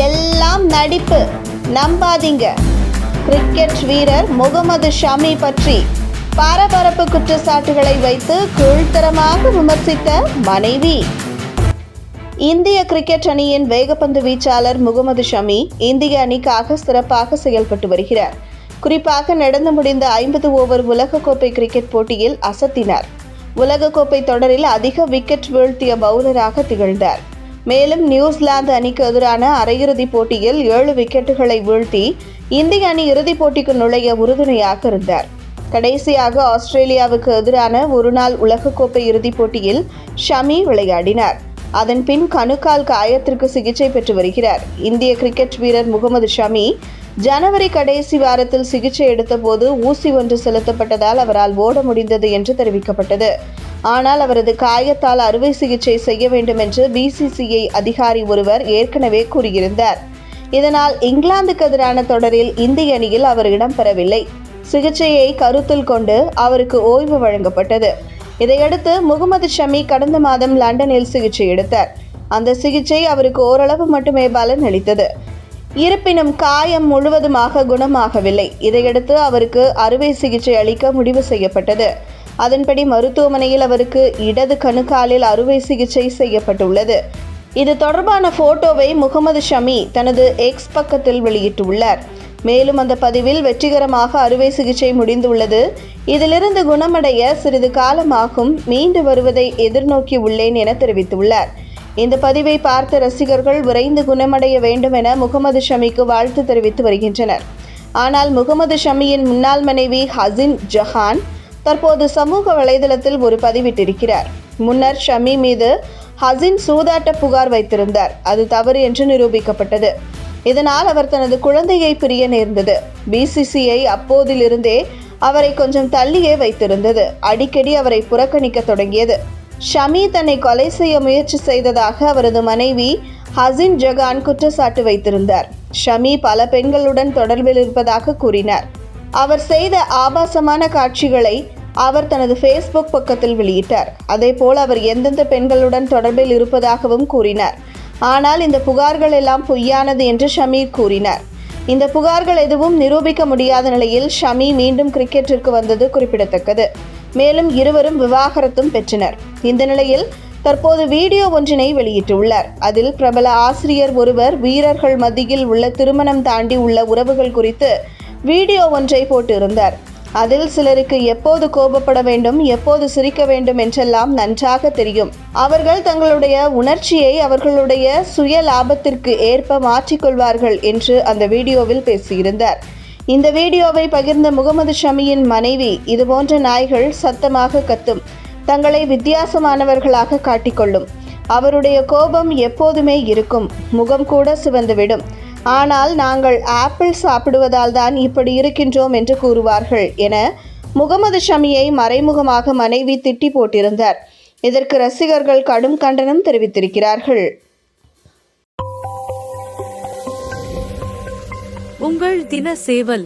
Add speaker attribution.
Speaker 1: எல்லாம் நடிப்பு. நம்பாதீங்க. கிரிக்கெட் வீரர் முகமது ஷமி பற்றி பரபரப்பு குற்றச்சாட்டுகளை வைத்து கீழ்த்தரமாக விமர்சித்த மனைவி. இந்திய கிரிக்கெட் அணியின் வேகப்பந்து வீச்சாளர் முகமது ஷமி இந்திய அணிக்காக சிறப்பாக செயல்பட்டு வருகிறார். குறிப்பாக நடந்து முடிந்த ஐம்பது ஓவர் உலகக்கோப்பை கிரிக்கெட் போட்டியில் அசத்தினார். உலகக்கோப்பை தொடரில் அதிக விக்கெட் வீழ்த்திய பவுலராக திகழ்ந்தார். மேலும் நியூசிலாந்து அணிக்கு எதிரான அரையிறுதிப் போட்டியில் ஏழு விக்கெட்டுகளை வீழ்த்தி இந்திய அணி இறுதிப் போட்டிக்கு நுழைய உறுதுணையாக இருந்தார். கடைசியாக ஆஸ்திரேலியாவுக்கு எதிரான ஒருநாள் உலகக்கோப்பை இறுதிப் போட்டியில் ஷமி விளையாடினார். அதன் பின் கணுக்கால் காயத்திற்கு சிகிச்சை பெற்று வருகிறார். இந்திய கிரிக்கெட் வீரர் முகமது ஷமி ஜனவரி கடைசி வாரத்தில் சிகிச்சை எடுத்தபோது ஊசி ஒன்று செலுத்தப்பட்டதால் அவரால் ஓட முடிந்தது என்று தெரிவிக்கப்பட்டது. ஆனால் அவரது காயத்தால் அறுவை சிகிச்சை செய்ய வேண்டும் என்று பிசிசிஐ அதிகாரி ஒருவர் ஏற்கனவே கூறியிருந்தார். இதனால் இங்கிலாந்துக்கு எதிரான தொடரில் இந்திய அணியில் அவர் இடம்பெறவில்லை சிகிச்சையை கருத்தில் கொண்டு அவருக்கு ஓய்வு வழங்கப்பட்டது. இதையடுத்து முகமது ஷமி கடந்த மாதம் லண்டனில் சிகிச்சை எடுத்தார். அந்த சிகிச்சை அவருக்கு ஓரளவு மட்டுமே பலன் அளித்தது. இருப்பினும் காயம் முழுவதுமாக குணமாகவில்லை. இதையடுத்து அவருக்கு அறுவை சிகிச்சை அளிக்க முடிவு செய்யப்பட்டது. அதன்படி மருத்துவமனையில் அவருக்கு இடது கணுக்காலில் அறுவை சிகிச்சை செய்யப்பட்டுள்ளது. இது தொடர்பான போட்டோவை முகமது ஷமி தனது எக்ஸ் பக்கத்தில் வெளியிட்டுள்ளார். மேலும் அந்த பதிவில் வெற்றிகரமாக அறுவை சிகிச்சை முடிந்துள்ளது. இதிலிருந்து குணமடைய சிறிது காலமாகும். மீண்டு வருவதை எதிர்நோக்கி உள்ளேன் என தெரிவித்துள்ளார். இந்த பதிவை பார்த்த ரசிகர்கள் விரைந்து குணமடைய வேண்டும் என முகமது ஷமிக்கு வாழ்த்து தெரிவித்து வருகின்றனர். ஆனால் முகமது ஷமியின் முன்னாள் மனைவி ஹசின் ஜஹான் தற்போது சமூக வலைதளத்தில் ஒரு பதிவிட்டிருக்கிறார். முன்னர் ஷமி மீது ஹசின் சூதாட்ட புகார் வைத்திருந்தார். அது தவறு என்று நிரூபிக்கப்பட்டது. இதனால் அவர் தனது குழந்தையை பிரிய நேர்ந்தது. பிசிசிஐ அப்போதிலிருந்தே அவரை கொஞ்சம் தள்ளியே வைத்திருந்தது. அடிக்கடி அவரை புறக்கணிக்க தொடங்கியது. ஷமி தன்னை கொலை செய்ய முயற்சி செய்ததாக அவரது மனைவி ஹசின் ஜகான் குற்றச்சாட்டு வைத்திருந்தார். ஷமி பல பெண்களுடன் தொடர்பில் இருப்பதாக கூறினார். அவர் செய்த ஆபாசமான காட்சிகளை அவர் தனது ஃபேஸ்புக் பக்கத்தில் வெளியிட்டார். அதேபோல் அவர் எந்தெந்த பெண்களுடன் தொடர்பில் இருப்பதாகவும் கூறினார். ஆனால் இந்த புகார்கள் எல்லாம் பொய்யானது என்று ஷமீர் கூறினார். இந்த புகார்கள் எதுவும் நிரூபிக்க முடியாத நிலையில் ஷமி மீண்டும் கிரிக்கெட்டிற்கு வந்தது குறிப்பிடத்தக்கது. மேலும் இருவரும் விவாகரத்தும் பெற்றனர். இந்த நிலையில் தற்போது வீடியோ ஒன்றினை வெளியிட்டுள்ளார். அதில் பிரபல ஆசிரியர் ஒருவர் வீரர்கள் மத்தியில் உள்ள திருமணம் தாண்டி உள்ள உறவுகள் குறித்து வீடியோ ஒன்றை போட்டிருந்தார். அதில் சிலருக்கு எப்போது கோபப்பட வேண்டும் எப்போது சிரிக்க வேண்டும் என்றெல்லாம் நன்றாக தெரியும். அவர்கள் தங்களுடைய உணர்ச்சியை அவர்களுடைய சுய லாபத்திற்கு ஏற்ப மாற்றிக்கொள்வார்கள் என்று அந்த வீடியோவில் பேசியிருந்தார். இந்த வீடியோவை பகிர்ந்த முகமது ஷமியின் மனைவி இதுபோன்ற நாய்கள் சத்தமாக கத்தும் தங்களை வித்தியாசமானவர்களாக காட்டிக்கொள்ளும் அவருடைய கோபம் எப்போதுமே இருக்கும் முகம் கூட சிவந்துவிடும். ஆனால் நாங்கள் ஆப்பிள் சாப்பிடுவதால் தான் இப்படி இருக்கின்றோம் என்று கூறுவார்கள் என முகமது ஷமியை மறைமுகமாக மனைவி திட்டி போட்டிருந்தார். இதற்கு ரசிகர்கள் கடும் கண்டனம் தெரிவித்திருக்கிறார்கள்.
Speaker 2: உங்கள் தின சேவல்